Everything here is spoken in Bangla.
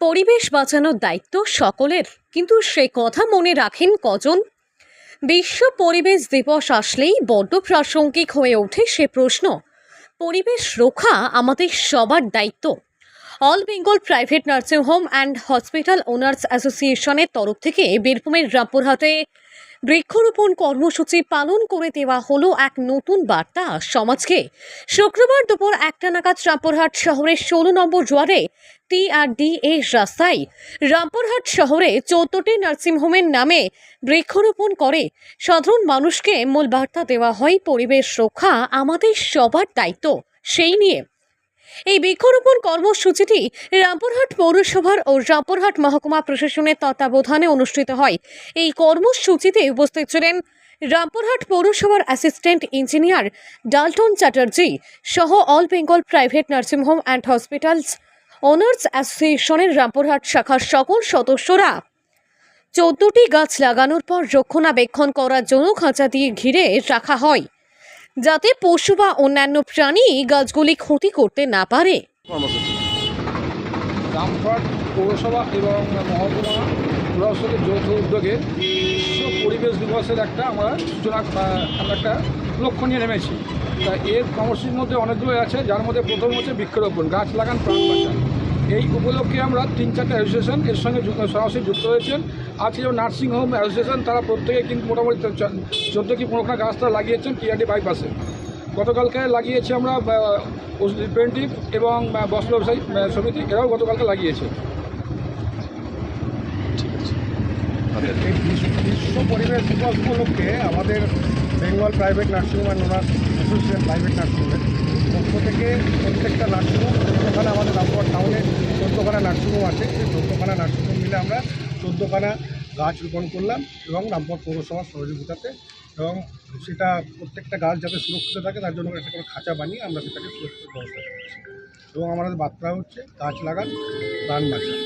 পরিবেশ বাঁচানোর দায়িত্ব সকলের। কিন্তু সে কথা মনে রাখেন কজন? বিশ্ব পরিবেশ দিবস আসলেই বড্ড প্রাসঙ্গিক হয়ে ওঠে সে প্রশ্ন। পরিবেশ রক্ষা আমাদের সবার দায়িত্ব। All Bengal private nursing home and hospital owners অ্যাসোসিয়েশনের তরফ থেকে বীরভূমের রামপুরহাটে বৃক্ষরোপণ কর্মসূচি পালন করে দেওয়া হলো এক নতুন বার্তা সমাজকে। শুক্রবার দুপুর একটা নাগাদ রামপুরহাট শহরের ষোলো নম্বর জোয়ারে টি আর ডি এ রাস্তায় রামপুরহাট শহরে চোদ্দটি নার্সিংহোমের নামে বৃক্ষরোপণ করে। সাধারণ মানুষকে মূল বার্তা দেওয়া হয়, পরিবেশ রক্ষা আমাদের সবার দায়িত্ব। সেই নিয়ে এই বৃক্ষরোপণ কর্মসূচিটি রামপুরহাট পৌরসভার ও রামপুরহাট মহকুমা প্রশাসনের তত্ত্বাবধানে অনুষ্ঠিত হয়। এই কর্মসূচিতে উপস্থিত ছিলেন রামপুরহাট পৌরসভার অ্যাসিস্ট্যান্ট ইঞ্জিনিয়ার ডালটন চ্যাটার্জি সহ all Bengal private nursing home and hospitals owners অ্যাসোসিয়েশনের রামপুরহাট শাখার সকল সদস্যরা। চোদ্দটি গাছ লাগানোর পর রক্ষণাবেক্ষণ করার জন্য খাঁচা দিয়ে ঘিরে রাখা হয়। যাতে পশু বা অন্যান্য প্রাণী গাছগুলি ক্ষতি করতে না পারে। রামপুরহাট পৌরসভা এবং মহকুমা প্রশাসনের যৌথ উদ্যোগে পরিবেশ দিবসের একটা আমরা সূচনা একটা লক্ষ্য নিয়ে নেমেছি। তা এর কর্মসূচির মধ্যে অনেকগুলো আছে, যার মধ্যে প্রথম হচ্ছে বৃক্ষরোপণ, গাছ লাগান, প্রাণ বাঁচান। এই উপলক্ষে আমরা তিন চারটে অ্যাসোসিয়েশন এর সঙ্গে সরাসরি যুক্ত হয়েছেন। আজকে যেমন নার্সিং হোম অ্যাসোসিয়েশন তারা প্রত্যেকে কিন্তু মোটামুটি চোদ্দ কি পনেরোখানা গাছ তারা লাগিয়েছেন টিআরডি বাইপাসে গতকালকে লাগিয়েছি আমরা প্রিভেন্টিভ এবং বস্ত্র ব্যবসায়ী সমিতি, এরাও গতকালকে লাগিয়েছে। বিশ্ব বিশ্ব পরিবেশ দিবস উপলক্ষে আমাদের Bengal private nursing home and owner association private নার্সিংহোমের পক্ষ থেকে প্রত্যেকটা নার্সিংহোম, চোদ্দোখানা আমাদের রামপুর টাউনে, চোদ্দোখানা নার্সিংহোম আছে। সেই চোদ্দোখানা নার্সিংহোম মিলে আমরা চোদ্দোখানা গাছ রোপণ করলাম এবং রামপুর পৌরসভার সহযোগিতাতে এবং সেটা প্রত্যেকটা গাছ যাতে সুরক্ষিত থাকে, তার জন্য একটা করে খাঁচা বানিয়ে আমরা সেটাকে সুরক্ষিত ব্যবস্থা করছি। এবং আমাদের বার্তা হচ্ছে, গাছ লাগান, প্রাণ বাঁচান।